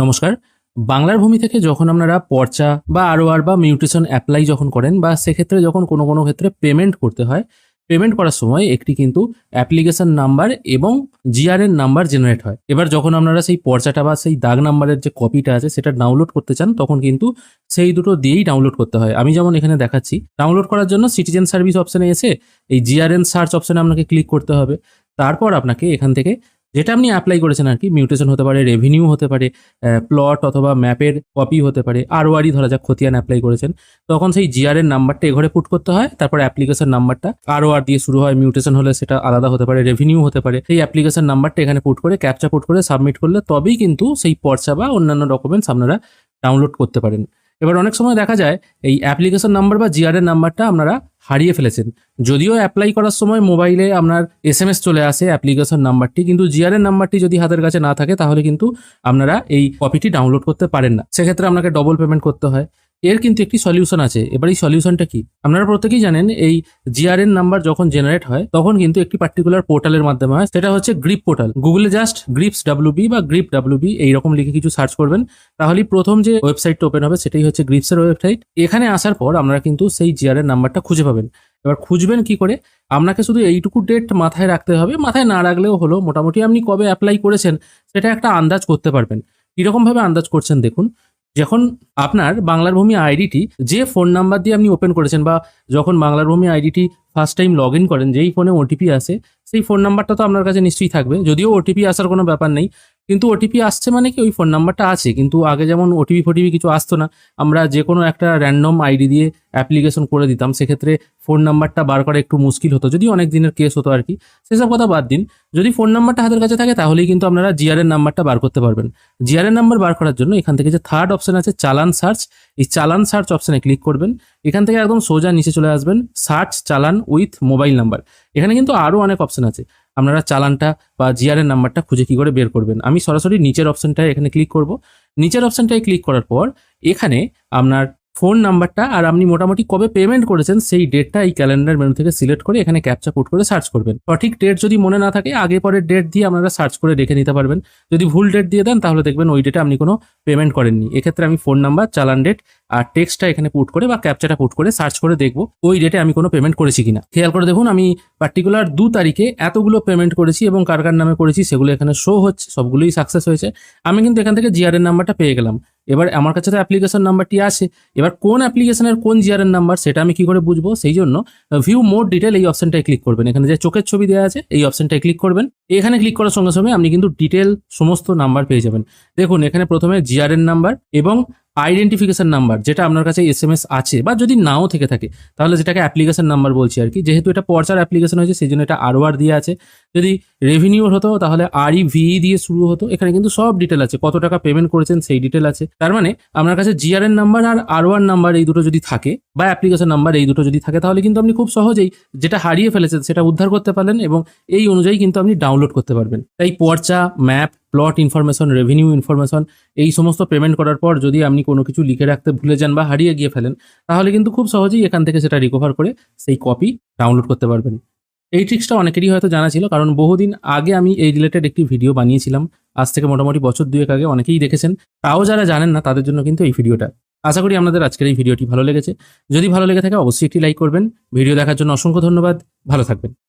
নমস্কার। বাংলার ভূমি থেকে যখন আপনারা পর্চা বা আরওআর বা মিউটেশন অ্যাপ্লাই যখন করেন বা সেক্ষেত্রে যখন কোনো কোনো ক্ষেত্রে পেমেন্ট করতে হয়, পেমেন্ট করার সময় একটি কিন্তু অ্যাপ্লিকেশন নাম্বার এবং জিআরএন নাম্বার জেনারেট হয়। এবার যখন আপনারা সেই পর্চাটা বা সেই দাগ নাম্বারের যে কপিটা আছে সেটা ডাউনলোড করতে চান, তখন কিন্তু সেই দুটো দিয়েই ডাউনলোড করতে হয়। আমি যেমন এখানে দেখাচ্ছি, ডাউনলোড করার জন্য সিটিজেন সার্ভিস অপশানে এসে এই জিআরএন সার্চ অপশানে আপনাকে ক্লিক করতে হবে। তারপর আপনাকে এখান থেকে যেটা আপনি অ্যাপ্লাই করেছেন আর কি মিউটেশন হতে পারে রেভিনিউ হতে পারে প্লট অথবা ম্যাপের কপি হতে পারে আরও আরই ধরা যাক খতিয়ান অ্যাপ্লাই করেছেন, তখন সেই জিআরের নাম্বারটা এঘরে পুট করতে হয়, তারপর অ্যাপ্লিকেশন নাম্বারটা আরও আর দিয়ে শুরু হয় মিউটেশন হলে সেটা আলাদা হতে পারে রেভিনিউ হতে পারে, সেই অ্যাপ্লিকেশন নাম্বারটা এখানে পুট করে ক্যাপচা পুট করে সাবমিট করলে তবেই কিন্তু সেই পর্চা বা অন্যান্য ডকুমেন্টস আপনারা ডাউনলোড করতে পারেন। এবার অনেক সময় দেখা যায়, এই অ্যাপ্লিকেশন নাম্বার বা জিআর এর নাম্বারটা আপনারা হারিয়ে ফেলেছেন। যদিও অ্যাপ্লাই করার সময় মোবাইলে আপনার এস এম এস চলে আসে অ্যাপ্লিকেশন নাম্বারটি কিন্তু জিআরএন নাম্বারটি যদি হাতের কাছে না থাকে, তাহলে কিন্তু আপনারা এই কপিটি ডাউনলোড করতে পারেন না। সেক্ষেত্রে আপনাকে ডবল পেমেন্ট করতে হয়। এর কিন্তু একটি সলিউশন আছে। এবার এই সলিউশনটা কি? আপনারা প্রত্যেকেই জানেন, এই জিআরএন নাম্বার যখন জেনারেট হয়, তখন কিন্তু একটি পার্টিকুলার পোর্টালের মাধ্যমে হয়। সেটা হচ্ছে গ্রিপ পোর্টাল গুগলে জাস্ট গ্রিপস ডাব্লিউবি বা গ্রিপ ডাব্লিউবি এইরকম লিখে কিছু সার্চ করবেন। তাহলেই প্রথম যে ওয়েবসাইটটা ওপেন হবে, সেটাই হচ্ছে গ্রিপসের ওয়েবসাইট এখানে আসার পর আপনারা কিন্তু সেই জিআরএন নাম্বারটা খুঁজে পাবেন। এবার খুঁজবেন কি করে? আপনাকে শুধু এইটুকু ডেট মাথায় রাখতে হবে। মাথায় না রাখলেও হলো, মোটামুটি আপনি কবে অ্যাপ্লাই করেছেন, সেটা একটা আন্দাজ করতে পারবেন। কীরকমভাবে আন্দাজ করছেন দেখুন। যখন আপনার বাংলার ভূমি আইডিটি যে ফোন নাম্বার দিয়ে আপনি ওপেন করেছেন বা যখন বাংলার ভূমি আইডিটি ফার্স্ট টাইম লগ ইন করেন, যেই ফোনে ওটিপি আসে, সেই ফোন নাম্বারটা তো আপনার কাছে নিশ্চয়ই থাকবে। যদিও ওটিপি আসার কোনো ব্যাপার নেই কিন্তু ওটিপি আসছে মানে কি? ওই ফোন নাম্বারটা আছে, কিন্তু আগে যেমন ওটিপি ফোটিপি কিছু আসতো না, আমরা যে কোনো একটা র্যান্ডম আইডি দিয়ে অ্যাপ্লিকেশন করে দিতাম, সেক্ষেত্রে ফোন নাম্বারটা বার করা একটু মুশকিল হতো যদি অনেক দিনের কেস হতো আর কি। সেসব কথা বাদ দিন, যদি ফোন নাম্বারটা হাতের কাছে থাকে, তাহলেই কিন্তু আপনারা জিআরএন নাম্বারটা বার করতে পারবেন। জিআরএন নাম্বার বার করার জন্য এখান থেকে যে থার্ড অপশন আছে, চালান সার্চ এই চালান সার্চ অপশনে ক্লিক করবেন। এখান থেকে একদম সোজা নিচে চলে আসবেন সার্চ চালান উইথ মোবাইল নাম্বার এখানে কিন্তু আরও অনেক অপশন আছে। আপনারা চালানটা বা জিআরএন নাম্বারটা খুঁজে কী করে বের করবেন। আমি সরাসরি নিচের অপশানটায় এখানে ক্লিক করব। নিচের অপশানটায় ক্লিক করার পর এখানে আপনার ফোন নাম্বারটা আর আপনি মোটামুটি কবে পেমেন্ট করেছেন সেই ডেটটা এই ক্যালেন্ডার মেনু থেকে সিলেক্ট করে এখানে ক্যাপচা পুট করে সার্চ করবেন। সঠিক ডেট যদি মনে না থাকে, আগে পরের ডেট দিয়ে আপনারা সার্চ করে রেখে নিতে পারবেন। যদি ভুল ডেট দিয়ে দেন, তাহলে দেখবেন ওই ডেটে আপনি কোনো পেমেন্ট করেননি। এক্ষেত্রে আমি ফোন নাম্বার চালান ডেট আর টেক্সটটা এখানে পুট করে বা ক্যাপচাটা পুট করে সার্চ করে দেখব ওই ডেটে আমি কোনো পেমেন্ট করেছি কিনা। খেয়াল করে দেখুন, আমি পার্টিকুলার দু তারিখে এতগুলো পেমেন্ট করেছি এবং কার কার নামে করেছি সেগুলো এখানে শো হচ্ছে, সবগুলোই সাকসেস হয়েছে। আমি কিন্তু এখান থেকে জিআরএন নাম্বারটা পেয়ে গেলাম। এবার আমার কাছে তো অ্যাপ্লিকেশন নাম্বারটি আছে। এবার কোন অ্যাপ্লিকেশনের কোন জিআরএন নাম্বার সেটা আমি কি করে বুঝব? সেই জন্য ভিউ মোর ডিটেল এই অপশনটায় ক্লিক করবেন। এখানে যে চোখের ছবি দেওয়া আছে, এই অপশনটায় ক্লিক করবেন। এখানে ক্লিক করার সঙ্গে সঙ্গে আপনি কিন্তু ডিটেল সমস্ত নাম্বার পেয়ে যাবেন। দেখুন, এখানে প্রথমে জিআরএন নাম্বার এবং আইডেন্টিফিকেশন নাম্বার যেটা আপনার কাছে এস এম এস আছে বা যদি নাও থেকে থাকে, তাহলে যেটাকে অ্যাপ্লিকেশন নাম্বার বলছি আর কি। যেহেতু এটা পর্চার অ্যাপ্লিকেশন হয়েছে, সেই জন্য এটা আরও আর দিয়ে আছে। যদি রেভিনিউর হতো, তাহলে আর ই ভি দিয়ে শুরু হতো। এখানে কিন্তু সব ডিটেল আছে, কত টাকা পেমেন্ট করেছেন, সেই ডিটেল আছে। তার মানে আপনার কাছে জিআরএন নাম্বার আর আর ওয়ান নাম্বার এই দুটো যদি থাকে, বা অ্যাপ্লিকেশন নাম্বার এই দুটো যদি থাকে, তাহলে কিন্তু আপনি খুব সহজেই যেটা হারিয়ে ফেলেছেন, সেটা উদ্ধার করতে পারলেন এবং এই অনুযায়ী কিন্তু আপনি ডাউনলোড করতে পারবেন। তাই পর্চা map plot information revenue information এই সমস্ত পেমেন্ট করার পর যদি আপনি কোনো কিছু লিখে রাখতে ভুলে যান বা হারিয়ে গিয়ে ফেলেন, তাহলে কিন্তু খুব সহজেই এখান থেকে সেটা রিকভার করে সেই কপি ডাউনলোড করতে পারবেন। এই ট্রিক্সটা অনেকেরই হয়তো জানা ছিল, কারণ বহুদিন আগে আমি এই রিলেটেড একটি ভিডিও বানিয়েছিলাম। আজ থেকে মোটামুটি বছর দুয়েক আগে অনেকেই দেখেছেন। তাও যারা জানেন না, তাদের জন্য কিন্তু এই ভিডিওটা আশা করি আপনাদের আজকের এই ভিডিওটি ভালো লেগেছে। যদি ভালো লেগে থাকে, অবশ্যই একটি লাইক করবেন। ভিডিও দেখার জন্য অসংখ্য ধন্যবাদ। ভালো থাকবেন।